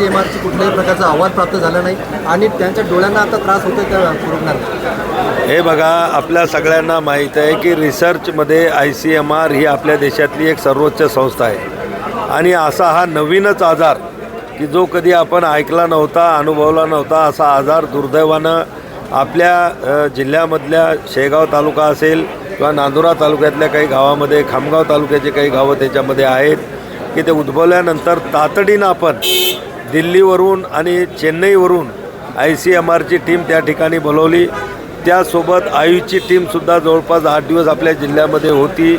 C M आरची कुठल्याही प्रकारचा अहवाल प्राप्त झाला नाही आणि त्यांच्या डोळ्यांना आता त्रास होतो त्या रुग्णांना हे बघा आपल्या सगळ्यांना माहीत आहे की रिसर्चमध्ये आय सी एम आर ही आपल्या देशातली एक सर्वोच्च संस्था आहे. आणि असा हा नवीनच आजार की जो कधी आपण ऐकला नव्हता अनुभवला नव्हता असा आजार दुर्दैवानं आपल्या जिल्ह्यामधल्या शेगाव तालुका असेल किंवा नांदुरा तालुक्यातल्या काही गावामध्ये खामगाव तालुक्याचे काही गावं त्याच्यामध्ये आहेत की ते उद्भवल्यानंतर तातडीनं आपण दिल्लीवरून आणि चेन्नईवरून आय सी एम आरची टीम त्या ठिकाणी बोलवली. त्यासोबत आयुची टीमसुद्धा जवळपास आठ दिवस आपल्या जिल्ह्यामध्ये होती.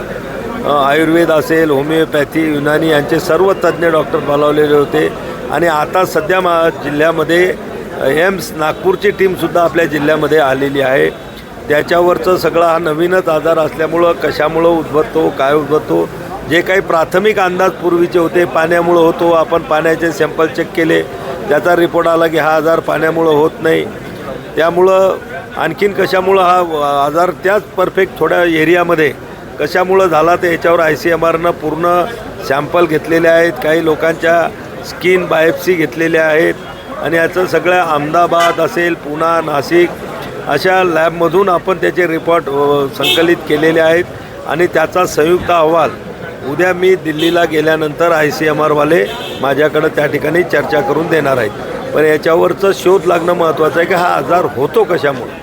आयुर्वेद असेल होमिओपॅथी युनानी यांचे सर्व तज्ज्ञ डॉक्टर बोलावलेले होते. आणि आता सध्या मा जिल्ह्यामध्ये एम्स नागपूरची टीमसुद्धा आपल्या जिल्ह्यामध्ये आलेली आहे. त्याच्यावरचं सगळा हा नवीनच आजार असल्यामुळं कशामुळं उद्भवतो काय उद्भवतो जे काही प्राथमिक अंदाज पूर्वीचे होते पाण्यामुळं होतो आपण पाण्याचे सॅम्पल चेक केले. त्याचा रिपोर्ट आला की हा आजार पाण्यामुळं होत नाही. त्यामुळं आणखीन कशामुळं हा आजार त्याच परफेक्ट थोड्या एरियामध्ये कशामुळं झाला तर याच्यावर आय सी एम आरनं पूर्ण सॅम्पल घेतलेले आहेत. काही लोकांच्या स्किन बायोप्सी घेतलेल्या आहेत. आणि याचं सगळ्या अहमदाबाद असेल पुणा नाशिक अशा लॅबमधून आपण त्याचे रिपोर्ट संकलित केलेले आहेत. आणि त्याचा संयुक्त अहवाल उद्या मी दिल्लीला गेल्यानंतर आय सी एम आरवाले माझ्याकडं त्या ठिकाणी चर्चा करून देणार आहेत. पण याच्यावरचं शोध लागणं महत्त्वाचं आहे की हा आजार होतो कशामुळे?